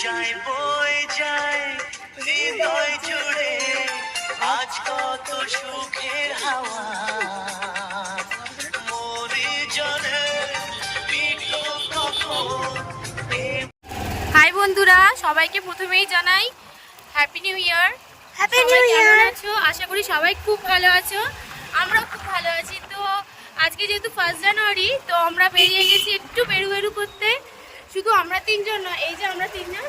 যায় বয়ে যায় হৃদয় জুড়ে আজ কত সুখের হাওয়া। হাই বন্ধুরা সবাইকে প্রথমেই জানাই happy new year happy new year আছো? আশা করি সবাই খুব ভালো আছো আমরাও খুব ভালো আছি। তো আজকে যেহেতু ফার্স্ট জানুয়ারি তো আমরা বেরিয়ে গেছি একটু বেরু বেরু করতে। শুধু আমরা তিনজন নয় এই যে আমরা তিনজন।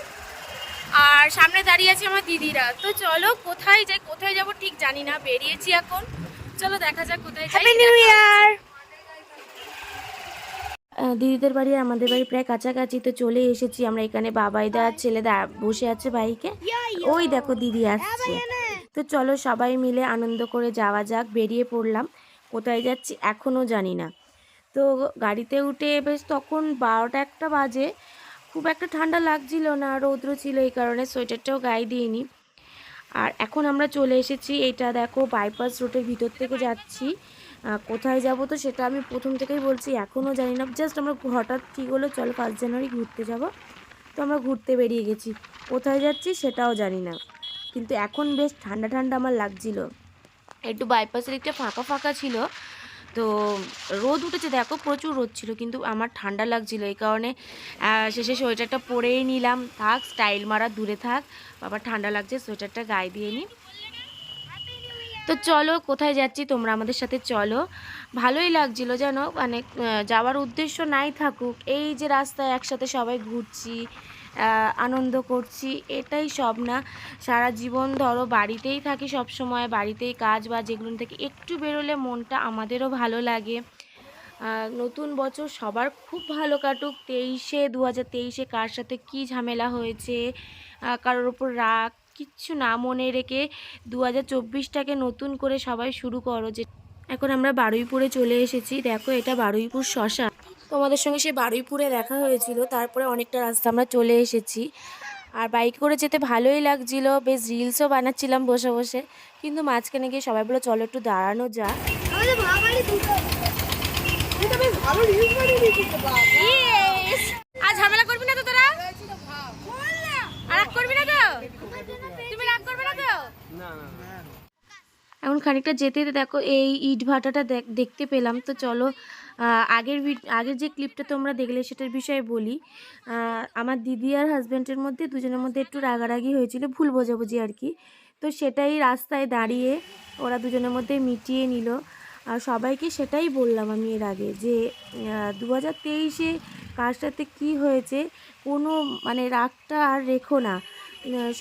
আর সামনে দাঁড়িয়ে আছে আমার দিদিরা। তো চলো কোথায় যাই কোথায় যাব ঠিক জানি না বেরিয়েছি এখন। চলো দেখা যাক কোথায় যাই হ্যাপি নিউ ইয়ার দিদিদের বাড়ি আর আমাদের বাড়ি প্রায় কাছাকাছি তো চলে এসেছি আমরা এখানে। বাবাইদা আর ছেলে দা- বসে আছে বাইকে। ওই দেখো দিদি আসছে। তো চলো সবাই মিলে আনন্দ করে যাওয়া যাক বেরিয়ে পড়লাম। কোথায় যাচ্ছি এখনও জানি না। তো গাড়িতে উঠে বেশ তখন বারোটা একটা বাজে। খুব একটা ঠান্ডা লাগছিল না, রৌদ্র ছিল এই কারণে সোয়েটারটাও গায়ে দিইনি। আর এখন আমরা চলে এসেছি এটা দেখো বাইপাস রোডের ভিতর থেকে যাচ্ছি। কোথায় যাব তো সেটা আমি প্রথম থেকেই বলছি, এখনও জানি না। জাস্ট আমরা হঠাৎ ঠিক হলো, চলো ফার্স্ট জানুয়ারি ঘুরতে যাব। তো আমরা ঘুরতে বেরিয়ে গেছি। কোথায় যাচ্ছি সেটাও জানি না। কিন্তু এখন বেশ ঠান্ডা ঠান্ডা আমার লাগছিল। একটু বাইপাসের একটা ফাঁকা ফাঁকা ছিল। তো রোদ উঠেছে, দেখো প্রচুর রোদ ছিল, কিন্তু আমার ঠান্ডা লাগছিল এই কারণে শেষে সোয়েটারটা পরেই নিলাম। থাক স্টাইল মারা দূরে থাক, বাবা ঠান্ডা লাগছে, সোয়েটারটা গায়ে দিয়ে নিই তো চলো, কোথায় যাচ্ছি তোমরা আমাদের সাথে চলো। ভালোই লাগছিল যেন মানে যাওয়ার উদ্দেশ্য নাই থাকুক, এই যে রাস্তায় একসাথে সবাই ঘুরছি আনন্দ করছি। এটাই সব না। সারা জীবন ধরো বাড়িতেই থাকি সব সময় বাড়িতেই কাজ বা যেগুলো থেকে একটু বেরোলে মনটা আমাদেরও ভালো লাগে। নতুন বছর সবার খুব ভালো কাটুক। তেইশে দু হাজার তেইশে কার সাথে কী ঝামেলা হয়েছে কারোর ওপর রাগ, কিচ্ছু না মনে রেখে দু হাজার চব্বিশটাকে নতুন করে সবাই শুরু করো। যে এখন আমরা বারুইপুরে চলে এসেছি। দেখো এটা বারুইপুর শ্মশান। তোমাদের সঙ্গে সেই বারুইপুরে দেখা হয়েছিল তারপরে অনেকটা রাস্তা আমরা চলে এসেছি। আর বাইক করে যেতে ভালোই লাগছিল বেশ রিলসও বানাচ্ছিলাম বসে বসে। কিন্তু মাঝখানে গিয়ে সবাই বলে চলো একটু দাঁড়ানো আর ঝামেলা করবি না তো তোরা? আর রাগ করবি না তো? তুমি রাগ করবে না তো? এখন খানিকটা যেতে যেতে দেখো, এই ইট ভাটাটা দেখ- দেখতে পেলাম। তো চলো আগের আগের যে ক্লিপটা তোমরা দেখলে সেটার বিষয়ে বলি। আমার দিদি আর হাজব্যান্ডের মধ্যে দুজনের মধ্যে একটু রাগারাগি হয়েছিল, ভুল বোঝাবুঝি আর কি। তো সেটাই রাস্তায় দাঁড়িয়ে ওরা দুজনের মধ্যে মিটিয়ে নিল। আর সবাইকে সেটাই বললাম আমি এর আগে যে দু হাজার তেইশে কাজটাতে কী হয়েছে, কোনো মানে রাগটা আর রেখো না।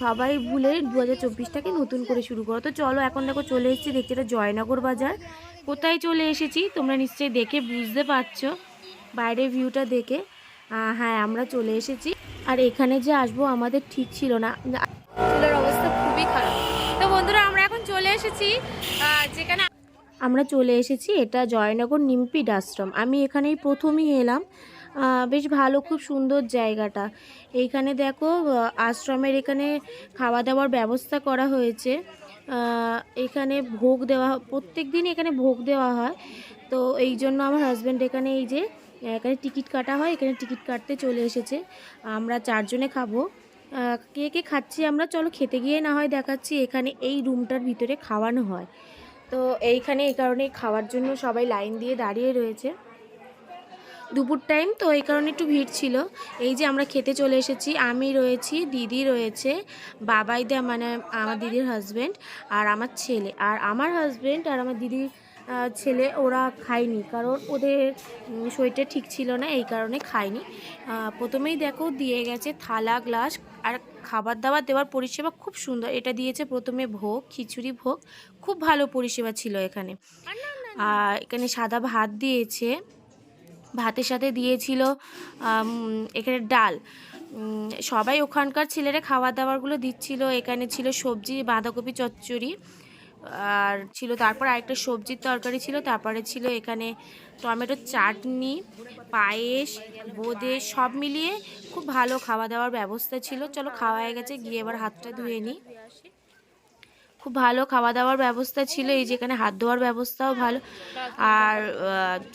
সবাই ভুলে দু হাজার চব্বিশটাকে নতুন করে শুরু করো। তো চলো এখন দেখো চলে এসেছি দেখছি এটা জয়নগর বাজার। কোথায় চলে এসেছি তোমরা নিশ্চয়ই দেখে বুঝতে পারছ বাইরের ভিউটা দেখে। হ্যাঁ আমরা চলে এসেছি। আর এখানে যে আসব আমাদের ঠিক ছিল না। চুলের অবস্থা খুবই খারাপ। তো বন্ধুরা আমরা এখন চলে এসেছি যেখানে আমরা চলে এসেছি এটা জয়নগর নিমপিড আশ্রম। আমি এখানেই প্রথমেই এলাম। বেশ ভালো, খুব সুন্দর জায়গাটা। এইখানে দেখো আশ্রমের এখানে খাওয়া দাওয়ার ব্যবস্থা করা হয়েছে। এখানে ভোগ দেওয়া প্রত্যেক দিন এখানে ভোগ দেওয়া হয়। তো এই জন্য আমার হাজব্যান্ড এখানে এই যে, এখানে টিকিট কাটা হয়, এখানে টিকিট কাটতে চলে এসেছে। আমরা চারজনে খাব। কে কে খাচ্ছি আমরা, চলো খেতে গিয়ে না হয় দেখাচ্ছি, এখানে এই রুমটার ভিতরে খাওয়ানো হয়। তো এইখানে এই কারণে খাওয়ার জন্য সবাই লাইন দিয়ে দাঁড়িয়ে রয়েছে। দুপুর টাইম তো এই কারণে একটু ভিড় ছিল। এই যে আমরা খেতে চলে এসেছি আমি রয়েছি দিদি রয়েছে বাবাইদা মানে আমার দিদির হাজব্যান্ড আর আমার ছেলে। আর আমার হাজব্যান্ড আর আমার দিদির ছেলে ওরা খায়নি কারণ ওদের শরীরটা ঠিক ছিল না এই কারণে খায়নি। প্রথমেই দেখো দিয়ে গেছে থালা গ্লাস আর খাবার দাবার দেওয়ার পরিষেবা খুব সুন্দর। এটা দিয়েছে প্রথমে ভোগ খিচুড়ি ভোগ। খুব ভালো পরিষেবা ছিল এখানে। আর এখানে সাদা ভাত দিয়েছে। ভাতের সাথে দিয়েছিল এখানে ডাল। সবাই ওখানকার ছেলেরা খাবার দাবারগুলো দিচ্ছিল। এখানে ছিল সবজি, বাঁধাকপি, চচ্চড়ি, আর ছিল তারপর আরেকটা সবজির তরকারি ছিল। তারপরে ছিল এখানে টমেটোর চাটনি, পায়েস, বোঁদে, সব মিলিয়ে খুব ভালো খাওয়া দাওয়ার ব্যবস্থা ছিল। চলো খাওয়া হয়ে গেছে, গিয়ে এবার হাতটা ধুয়ে নিই। খুব ভালো খাওয়া দাওয়ার ব্যবস্থা ছিল, এই যেখানে হাত ধোয়ার ব্যবস্থাও ভালো। আর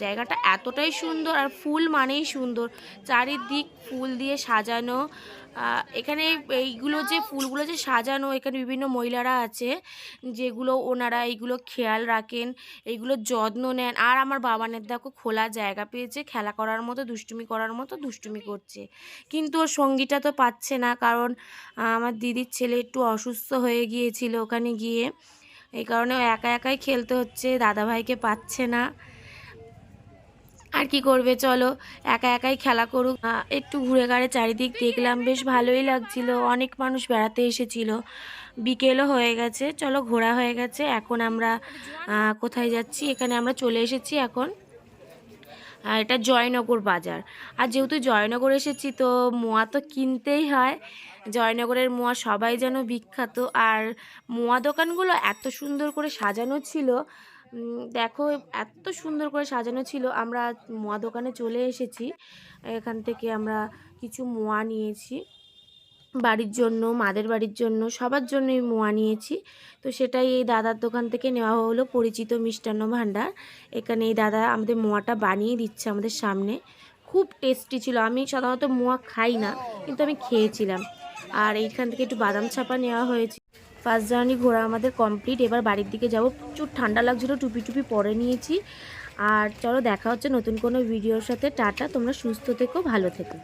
জায়গাটা এতটাই সুন্দর, আর ফুল মানেই সুন্দর। চারিদিক ফুল দিয়ে সাজানো এখানে এইগুলো যে ফুলগুলো যে সাজানো, এখানে বিভিন্ন মহিলারা আছে, যেগুলো ওনারা এইগুলো খেয়াল রাখেন, এইগুলো যত্ন নেন। আর আমার বাবানের দেখো খোলা জায়গা পেয়েছে, খেলা করার মতো, দুষ্টুমি করার মতো, দুষ্টুমি করছে। কিন্তু ওর সঙ্গীটা তো পাচ্ছে না, কারণ আমার দিদির ছেলে একটু অসুস্থ হয়ে গিয়েছিল ওখানে গিয়ে। এই কারণে একা একাই খেলতে হচ্ছে, দাদাভাইকে পাচ্ছে না। আর কি করবে, চলো। একা একাই খেলা করুক। একটু ঘুরে ঘাড়ে চারিদিক দেখলাম, বেশ ভালোই লাগছিল। অনেক মানুষ বেড়াতে এসেছিল। বিকেলও হয়ে গেছে। চলো, ঘোরা হয়ে গেছে। এখন আমরা কোথায় যাচ্ছি? এখানে আমরা চলে এসেছি এখন আর এটা জয়নগর বাজার। আর যেহেতু জয়নগর এসেছি, তো মোয়া তো কিনতেই হয়। জয়নগরের মোয়া সবাই যেন বিখ্যাত। আর মোয়া দোকানগুলো এত সুন্দর করে সাজানো ছিল দেখো, এত সুন্দর করে সাজানো ছিল। আমরা মোয়া দোকানে চলে এসেছি। এখান থেকে আমরা কিছু মোয়া নিয়েছি। বাড়ির জন্য, মাদের বাড়ির জন্য, সবার জন্যই মোয়া নিয়েছি। তো সেটাই এই দাদার দোকান থেকে নেওয়া হলো পরিচিত মিষ্টান্ন ভাণ্ডার। এখানে এই দাদা আমাদের মোয়াটা বানিয়ে দিচ্ছে আমাদের সামনে। খুব টেস্টি ছিল। আমি সাধারণত মোয়া খাই না, কিন্তু আমি খেয়েছিলাম। আর এইখান থেকে একটু বাদাম ছাপা নেওয়া হয়েছে। ফার্স্ট জার্নি ঘোরা আমাদের কমপ্লিট। এবার বাড়ির দিকে যাব। প্রচুর ঠান্ডা লাগছিল, টুপি টুপি পরে নিয়েছি। আর চলো দেখা হচ্ছে নতুন কোনো ভিডিওর সাথে। টাটা, তোমরা সুস্থ থেকো, ভালো থেকো।